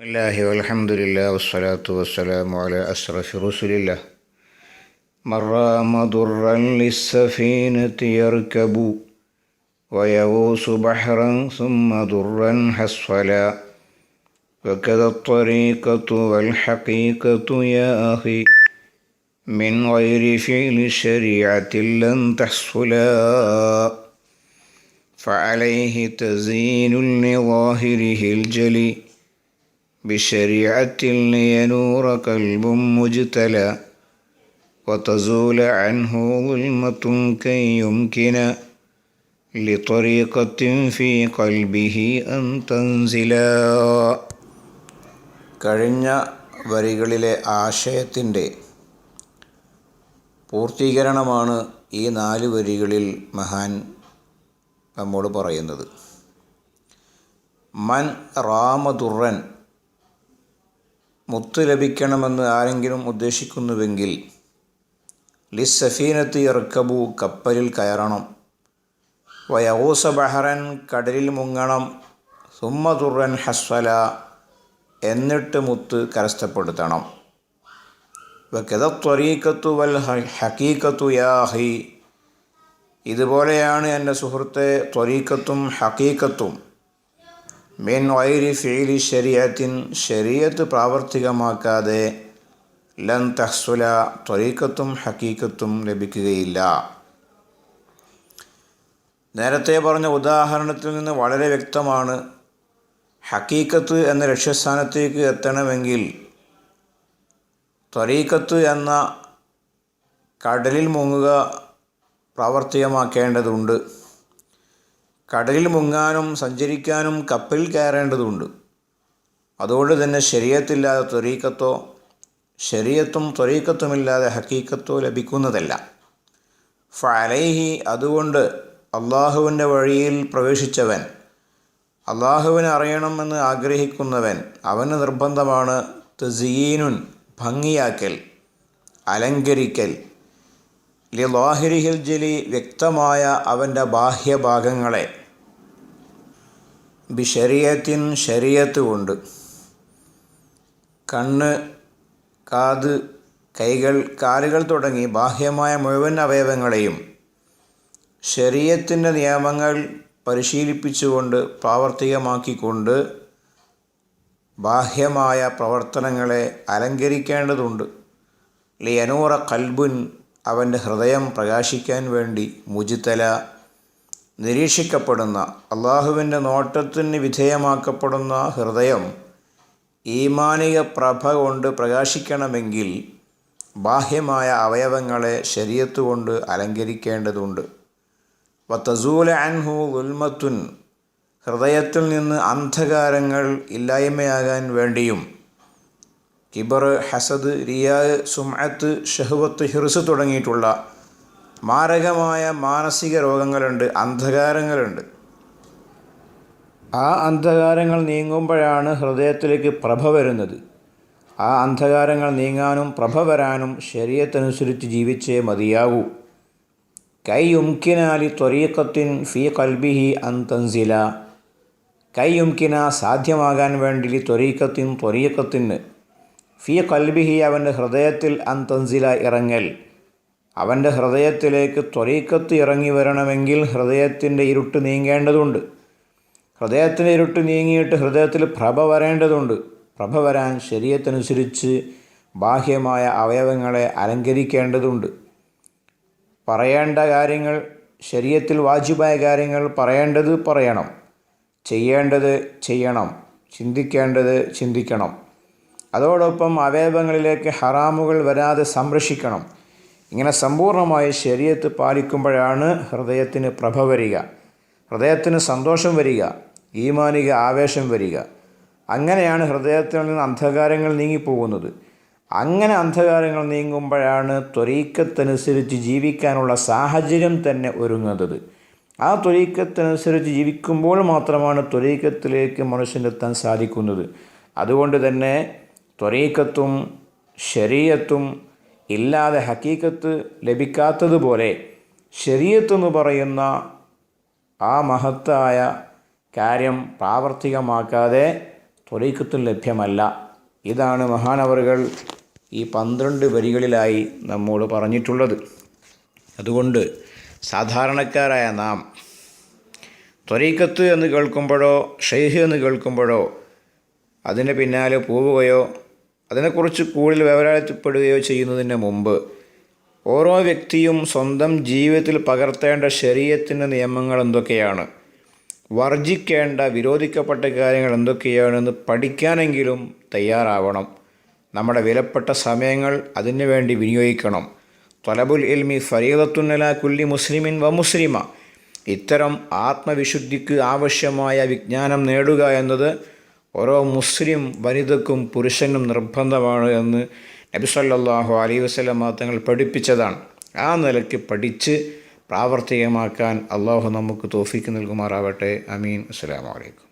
الله والحمد لله والصلاة والسلام على أشرف رسل الله. مر مضرا للسفينة يركب ويغوص بحرا ثم ضرا حصلا. وكذا الطريقة والحقيقة يا أخي. من غير فعل شريعة لن تحصلا. فعليه تزيين لظاهره الجلي. بشريعة لينور قلب مجتلى وتزول عنه ظلمة كي يمكن لطريقة في قلبه أن تنزلا കഴിഞ്ഞ വരികളിലെ ആശയത്തിൻ്റെ പൂർത്തീകരണമാണ് ഈ നാല് വരികളിൽ മഹാൻ നമ്മോട് പറയുന്നത് മൻ റാമദുറൻ മുത്ത് ലഭിക്കണമെന്ന് ആരെങ്കിലും ഉദ്ദേശിക്കുന്നുവെങ്കിൽ ലിസഫീനത്ത് ഇറക്കബു കപ്പലിൽ കയറണം. വയഹൂസ ബഹറൻ കടലിൽ മുങ്ങണം. സുമ്മതുറൻ ഹസ്വല എന്നിട്ട് മുത്ത് കരസ്ഥപ്പെടുത്തണം. വക്കതത്വരീക്കത്തു വൽ ഹക്കീക്കത്തു യാഹി ഇതുപോലെയാണ് എന്റെ സുഹൃത്തെ ത്വരീക്കത്തും ഹക്കീക്കത്തും മിൻ വൈരി ഫീലി ശരീഅത്തിൻ ശരീഅത്ത് പ്രാവർത്തികമാക്കാതെ ലൻ തഹ്സുല ത്വരീക്കത്തും ഹക്കീക്കത്തും ലഭിക്കുകയില്ല. നേരത്തെ പറഞ്ഞ ഉദാഹരണത്തിൽ നിന്ന് വളരെ വ്യക്തമാണ് ഹക്കീക്കത്ത് എന്ന ലക്ഷ്യസ്ഥാനത്തേക്ക് എത്തണമെങ്കിൽ ത്വരീക്കത്ത് എന്ന കടലിൽ മുങ്ങുക പ്രാവർത്തികമാക്കേണ്ടതുണ്ട്. കടലിൽ മുങ്ങാനും സഞ്ചരിക്കാനും കപ്പലിൽ കയറേണ്ടതുണ്ട്. അതുകൊണ്ട് തന്നെ ശരീരത്തില്ലാതെ ത്വരീക്കത്തോ ശരീരത്തും ത്വരീക്കത്തുമില്ലാതെ ഹക്കീക്കത്തോ ലഭിക്കുന്നതല്ല. ഫലൈഹി അതുകൊണ്ട് അള്ളാഹുവിന്റെ വഴിയിൽ പ്രവേശിച്ചവൻ അള്ളാഹുവിനെ അറിയണമെന്ന് ആഗ്രഹിക്കുന്നവൻ അവന് നിർബന്ധമാണ് തസീനുൻ ഭംഗിയാക്കൽ അലങ്കരിക്കൽ. ലിലാഹിരിഹിൽ ജലി വ്യക്തമായ അവന്റെ ബാഹ്യഭാഗങ്ങളെ ബിഷരിയത്തിൻ ശരീരത്ത് കൊണ്ട് കണ്ണ് കാത് കൈകൾ കാലുകൾ തുടങ്ങി ബാഹ്യമായ മുഴുവൻ അവയവങ്ങളെയും ശരീരത്തിന്റെ നിയമങ്ങൾ പരിശീലിപ്പിച്ചുകൊണ്ട് പ്രാവർത്തികമാക്കിക്കൊണ്ട് ബാഹ്യമായ പ്രവർത്തനങ്ങളെ അലങ്കരിക്കേണ്ടതുണ്ട്. ലിയനൂറ കൽബുൻ അവന്റെ ഹൃദയം പ്രകാശിക്കാൻ വേണ്ടി മുജിത്തല നിരീക്ഷിക്കപ്പെടുന്ന അള്ളാഹുവിന്റെ നോട്ടത്തിന് വിധേയമാക്കപ്പെടുന്ന ഹൃദയം ഈമാനിക പ്രഭ കൊണ്ട് പ്രകാശിക്കണമെങ്കിൽ ബാഹ്യമായ അവയവങ്ങളെ ശരീരത്ത് കൊണ്ട് അലങ്കരിക്കേണ്ടതുണ്ട്. വത്തസൂല അൻഹു ഉൽമത്തുൻ ഹൃദയത്തിൽ നിന്ന് അന്ധകാരങ്ങൾ ഇല്ലായ്മയാകാൻ വേണ്ടിയും കിബർ ഹസദ് റിയാ സുമത്ത് ഷഹുവത്ത് ഹിർസ് തുടങ്ങിയിട്ടുള്ള മാരകമായ മാനസിക രോഗങ്ങളുണ്ട് അന്ധകാരങ്ങളുണ്ട്. ആ അന്ധകാരങ്ങൾ നീങ്ങുമ്പോഴാണ് ഹൃദയത്തിലേക്ക് പ്രഭ വരുന്നത്. ആ അന്ധകാരങ്ങൾ നീങ്ങാനും പ്രഭ വരാനും ശരീരത്തനുസരിച്ച് ജീവിച്ചേ മതിയാകൂ. കൈ ഉംകിനാലി ത്വരീക്കത്തിൻ ഫി കൽബിഹി അന്തൻസില കൈ ഉംകിന സാധ്യമാകാൻ വേണ്ടി ത്വരീക്കത്തിൻ ത്വരീക്കത്തിന് ഫി കൽബിഹി അവന്റെ ഹൃദയത്തിൽ അന്തൻസില ഇറങ്ങൽ. അവന്റെ ഹൃദയത്തിലേക്ക് ത്വരീക്കത്ത് ഇറങ്ങി വരണമെങ്കിൽ ഹൃദയത്തിന്റെ ഇരുട്ട് നീങ്ങേണ്ടതുണ്ട്. ഹൃദയത്തിന്റെ ഇരുട്ട് നീങ്ങിയിട്ട് ഹൃദയത്തിൽ പ്രഭ വരേണ്ടതുണ്ട്. പ്രഭ വരാൻ ശരീരത്തിനനുസരിച്ച് ബാഹ്യമായ അവയവങ്ങളെ അലങ്കരിക്കേണ്ടതുണ്ട്. പറയേണ്ട കാര്യങ്ങൾ ശരീരത്തിൽ വാജിബായ കാര്യങ്ങൾ പറയേണ്ടത് പറയണം. ചെയ്യേണ്ടത് ചെയ്യണം. ചിന്തിക്കേണ്ടത് ചിന്തിക്കണം. അതോടൊപ്പം അവയവങ്ങളിലേക്ക് ഹറാമുകൾ വരാതെ സംരക്ഷിക്കണം. ഇങ്ങനെ സമ്പൂർണമായി ശരീരത്ത് പാലിക്കുമ്പോഴാണ് ഹൃദയത്തിന് പ്രഭ വരിക. ഹൃദയത്തിന് സന്തോഷം വരിക ഈമാനിക ആവേശം വരിക. അങ്ങനെയാണ് ഹൃദയത്തിൽ നിന്ന് അന്ധകാരങ്ങൾ നീങ്ങിപ്പോകുന്നത്. അങ്ങനെ അന്ധകാരങ്ങൾ നീങ്ങുമ്പോഴാണ് ത്വരീക്കത്തനുസരിച്ച് ജീവിക്കാനുള്ള സാഹചര്യം തന്നെ ഒരുങ്ങുന്നത്. ആ ത്വരീക്കത്തനുസരിച്ച് ജീവിക്കുമ്പോൾ മാത്രമാണ് ത്വരീക്കത്തിലേക്ക് മനുഷ്യനെത്താൻ സാധിക്കുന്നത്. അതുകൊണ്ട് തന്നെ ത്വരീക്കത്തും ശരീരത്തും ഇല്ലാതെ ഹക്കീക്കത്ത് ലഭിക്കാത്തതുപോലെ ശരീരത്തെന്ന് പറയുന്ന ആ മഹത്തായ കാര്യം പ്രാവർത്തികമാക്കാതെ തൊലീക്കത്തും ലഭ്യമല്ല. ഇതാണ് മഹാനവറുകൾ ഈ പന്ത്രണ്ട് വരികളിലായി നമ്മോട് പറഞ്ഞിട്ടുള്ളത്. അതുകൊണ്ട് സാധാരണക്കാരായ നാം ത്വരീക്കത്ത് എന്ന് കേൾക്കുമ്പോഴോ ഷെയ്ഹ് എന്ന് കേൾക്കുമ്പോഴോ അതിന് പിന്നാലെ പോവുകയോ അതിനെക്കുറിച്ച് കൂടുതൽ വിവരപ്പെടുകയോ ചെയ്യുന്നതിന് മുമ്പ് ഓരോ വ്യക്തിയും സ്വന്തം ജീവിതത്തിൽ പകർത്തേണ്ട ശരീരത്തിന്റെ നിയമങ്ങൾ എന്തൊക്കെയാണ്? വർജിക്കേണ്ട വിരോധിക്കപ്പെട്ട കാര്യങ്ങൾ എന്തൊക്കെയാണെന്ന് പഠിക്കാനെങ്കിലും തയ്യാറാവണം. നമ്മുടെ വിലപ്പെട്ട സമയങ്ങൾ അതിനു വേണ്ടി വിനിയോഗിക്കണം. തൊലബുൽ ഇൽമി ഫരീദത്തുന്നല കുല്ലി മുസ്ലിമിൻ വ മുസ്ലിമ. ഇത്തരം ആത്മവിശുദ്ധിക്ക് ആവശ്യമായ വിജ്ഞാനം നേടുക എന്നത് ഓരോ മുസ്ലിം വനിതക്കും പുരുഷനും നിർബന്ധമാണ് എന്ന് നബി സല്ലല്ലാഹു അലൈഹി വസല്ലം തങ്ങൾ പഠിപ്പിച്ചതാണ്. ആ നിലയ്ക്ക് പഠിച്ച് പ്രാവർത്തികമാക്കാൻ അള്ളാഹു നമുക്ക് തോഫിക്ക് നൽകുമാറാവട്ടെ. അമീൻ. അസ്സലാമു അലൈക്കും.